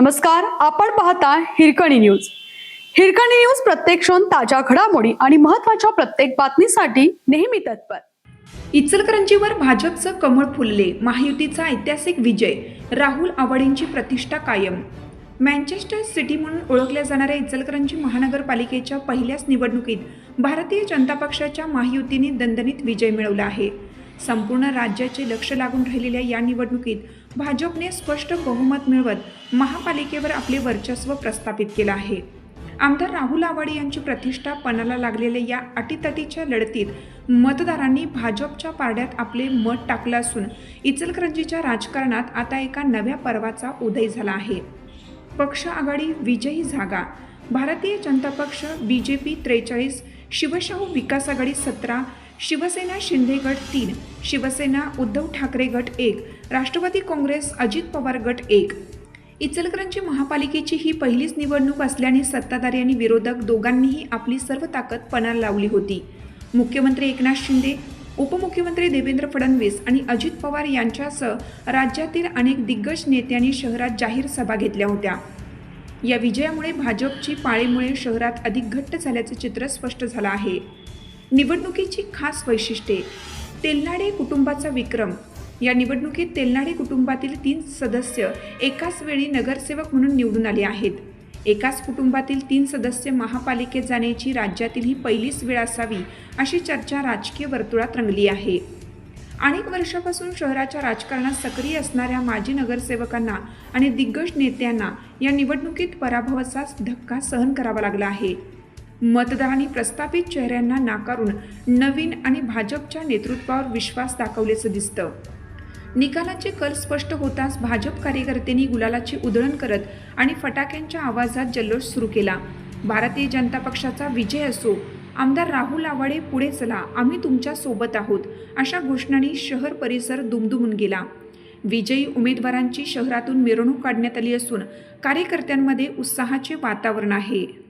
नमस्कार आपण पाहता हिरकणी न्यूज. हिरकणी न्यूज प्रत्येक क्षण ताज्या घडामोडी आणि महत्त्वाच्या प्रत्येक बातमीसाठी नेहमी तत्पर. इचलकरंजीवर भाजपचं कमळ फुलले महायुतीचा ऐतिहासिक विजय राहुल आवाडेंची प्रतिष्ठा कायम. मँचेस्टर सिटी म्हणून ओळखल्या जाणाऱ्या इचलकरंजी महानगरपालिकेच्या पहिल्याच निवडणुकीत भारतीय जनता पक्षाच्या महायुतीने दणदणीत विजय मिळवला आहे. संपूर्ण राज्याचे लक्ष लागून राहिलेल्या या निवडणुकीत भाजपने स्पष्ट बहुमत मिळवत महापालिकेवर आपले वर्चस्व प्रस्थापित केलं आहे. आमदार राहुल आवाडे यांची प्रतिष्ठा पणाला लागलेल्या या अटीतटीच्या लढतीत मतदारांनी भाजपच्या पारड्यात आपले मत टाकलं असून इचलकरंजीच्या राजकारणात आता एका नव्या पर्वाचा उदय झाला आहे. पक्ष आघाडी विजयी जागा. भारतीय जनता पक्ष बी जे पी त्रेचाळीस शिवशाहू विकास आघाडी सतरा शिवसेना शिंदे गट तीन शिवसेना उद्धव ठाकरे गट एक राष्ट्रवादी काँग्रेस अजित पवार गट एक. इचलकरंजी महापालिकेची ही पहिलीच निवडणूक असल्याने सत्ताधारी आणि विरोधक दोघांनीही आपली सर्व ताकद पणाला लावली होती. मुख्यमंत्री एकनाथ शिंदे उपमुख्यमंत्री देवेंद्र फडणवीस आणि अजित पवार यांच्यासह राज्यातील अनेक दिग्गज नेत्यांनी शहरात जाहीर सभा घेतल्या होत्या. या विजयामुळे भाजपची पाळीमुळे शहरात अधिक घट्ट झाल्याचे चित्र स्पष्ट झालं आहे. निवडणुकीची खास वैशिष्ट्ये. तेलनाडे कुटुंबाचा विक्रम. या निवडणुकीत तेलनाडे कुटुंबातील तीन सदस्य एकाच वेळी नगरसेवक म्हणून निवडून आले आहेत. एकाच कुटुंबातील तीन सदस्य महापालिकेत जाण्याची राज्यातील ही पहिलीच वेळ असावी अशी चर्चा राजकीय वर्तुळात रंगली आहे. अनेक वर्षापासून शहराच्या राजकारणात सक्रिय असणाऱ्या माजी नगरसेवकांना आणि दिग्गज नेत्यांना या निवडणुकीत पराभवाचा धक्का सहन करावा लागला आहे. मतदारांनी प्रस्थापित चेहऱ्यांना नाकारून नवीन आणि भाजपच्या नेतृत्वावर विश्वास दाखवल्याचं दिसतं. निकालाचे कल स्पष्ट होताच भाजप कार्यकर्त्यांनी गुलालाची उधळण करत आणि फटाक्यांच्या आवाजात जल्लोष सुरू केला. भारतीय जनता पक्षाचा विजय असो आमदार राहुल आवाडे पुढे चला आम्ही तुमच्यासोबत आहोत अशा घोषणांनी शहर परिसर दुमदुमून गेला. विजयी उमेदवारांची शहरातून मिरवणूक काढण्यात आली असून कार्यकर्त्यांमध्ये उत्साहाचे वातावरण आहे.